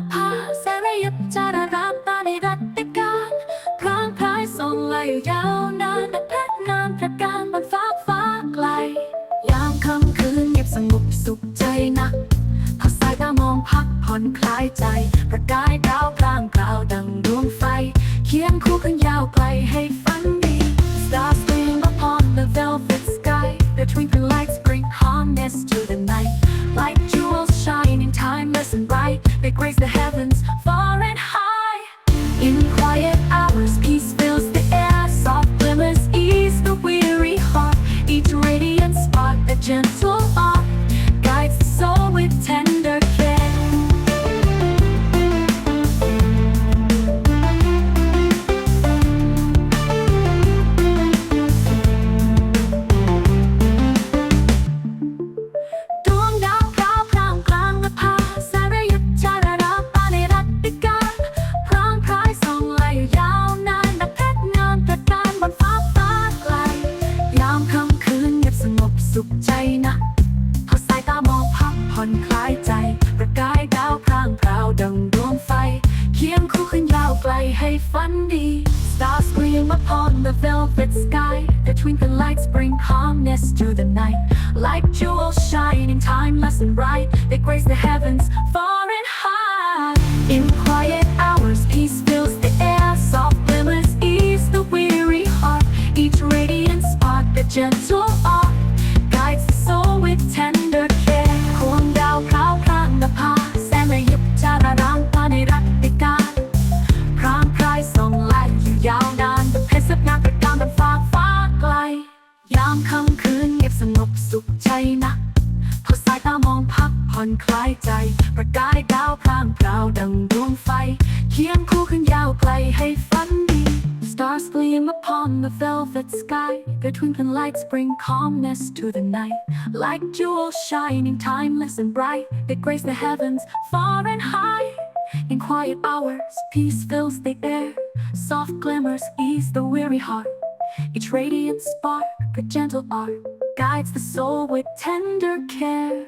the. twinkle lights bring calmness to the night. Like jewels shining timeless and bright. They grace the heavens far คล้ายใจ Stars gleam upon the velvet sky, Their twinkling lights bring calmness to the night. Like jewels shining timeless and bright, they grace the heavens far and high. In quiet hours, peace fills the air, soft glimmers ease the weary heart. Each radiant spark, a gentle art, guides the soul with tender care.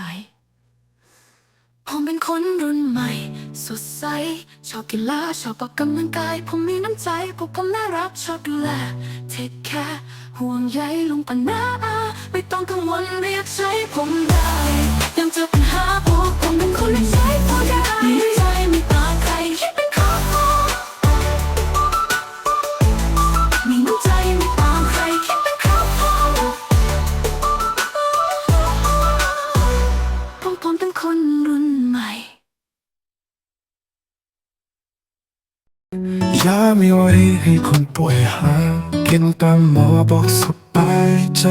ไหน ผมเป็นคนรุ่นใหม่ สดใส ชอบกีฬาชอบออกกำลังกาย ผมมีน้ำใจพวกผมน่ารักชอบดูแล เทคแคร์ห่วงใยลุงปัญหาไม่ต้องกังวลเรียกใช้ผมได้ ยังเจอปัญหาพวกผมเป็นคนเรียกใช้พอได้ มีไว้ให้คนป่วยหายกินตามหมอบอกสบายใจ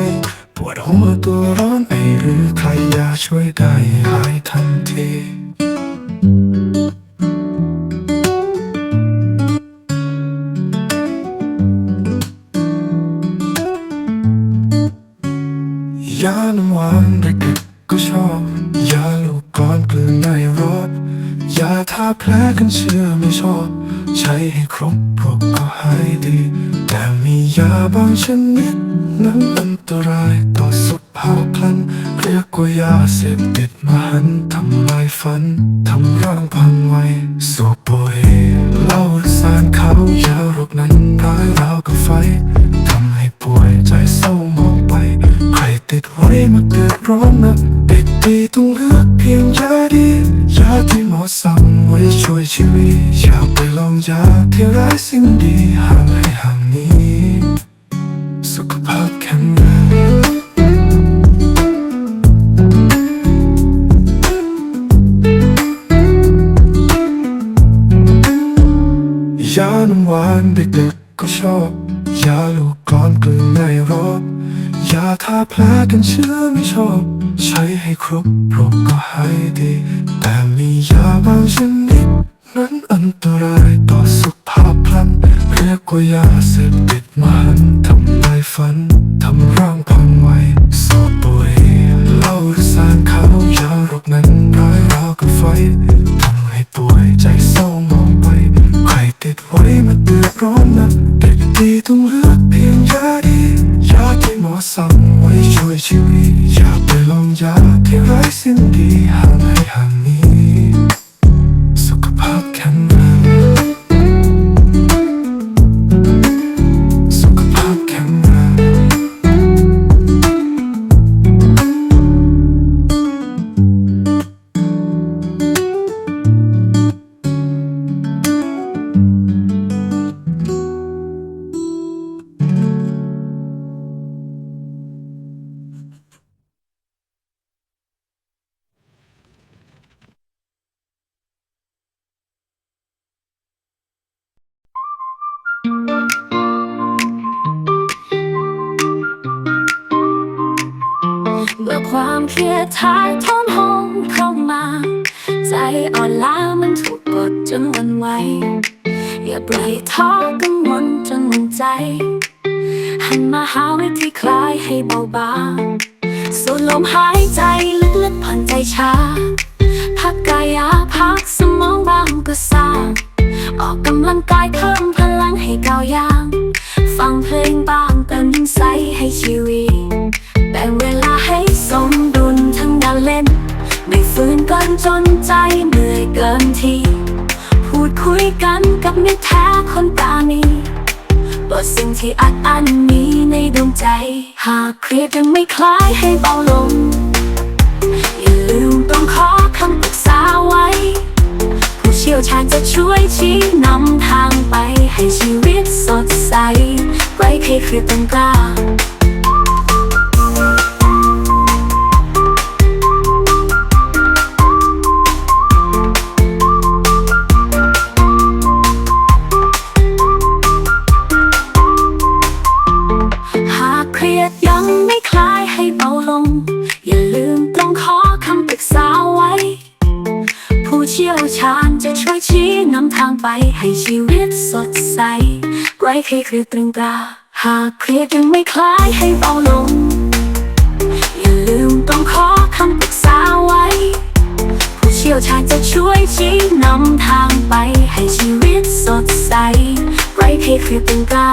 ปวดหัวตัวร้อนไอหรือใครยาช่วยได้หายทันทียาน้ำหวานเด็กๆก็ชอบ ยาลูกก้อนกลืนในรถยาทาแผลกันเชื้อ ยาบางชนิดนั้นอันตรายต่อสุขภาพพลันเรียกว่ายาเสพติดมหันทำลายฝันทำร่างพังไวสูบบุหรี่เหล้าสารเขายาโรคนั้นร้ายราวกับไฟทำให้ป่วยใจเศร้ามองไป ใครติดไว้มาเกิดร้อนนะเด็กดีต้องเลือกเพียงยาดียาที่หมอสั่งไว้ช่วยชีวิตอย่าไปลองยาที่ร้ายสิ่งดีห่างให้ห่างนี้ ยาน้ำหวานเด็กๆก็ชอบ ยาลูกกรอนกลืนในรถยาทาแผลกันเชื้อไม่ชอบ ใช้ให้ครบโรคก็หายดี แต่มียาบางชนิด นั้นอันตรายต่อสุขภาพพลัน เรียกว่ายาเสพติดมหันทำลายฝันทำร่างพังไวสูบบุหรี่เหล้าสารเขายาโรคนั้นร้ายราวกับไฟทำให้ป่วยใจเศร้า หองไว้มาเดือดร้อนนะเด็กดีต้องเลือกเพียงยาดียาที่หมอสั่งไว้ช่วยชีวิตอย่าไปลองยาที่ไร้สิ่งดีห่า ความเครียดทายท้องห้องเข้ามา ใจอ่อนล้ามันถูกกดจนวันไหวอย่าปล่อยท้อกังวลจนหมันใจ หันมาหาวิธีคลายให้เบาบางสูดลมหายใจลึกๆผ่อนใจช้า พักกายาพักสมองบางก็สร้าง ออกกำลังกายเพิ่มพลังให้ก้าวย่าง ฟังเพลงบางเติมยิ้มใสให้ชีวิต บ่งเวลาให้สมดุลทั้งการเล่น ไม่ฝืนกันจนใจเหนื่อยเกินที พูดคุยกันกับมิตรแท้คนตานีเปิดสิ่งที่อัดอั้นมีในดวงใจ หากเครียดยังไม่คลายให้เบาลง อย่าลืมต้องขอคำปรึกษาไว้ ผู้เชี่ยวชาญจะช่วยชี้นำทางไปให้ชีวิตสดใสไร้เครียดเครียดตรงกลา นำทางไปให้ชีวิตสดใสไร้เครียดครียดตรึงตราหากเครียดยังไม่คลายให้เบาลง อย่าลืมต้องขอคำปรึกษาไว้ ผู้เชี่ยวชาญจะช่วยชี้นำทางไปให้ชีวิตสดใสไร้เครียดครียดตรึงตรา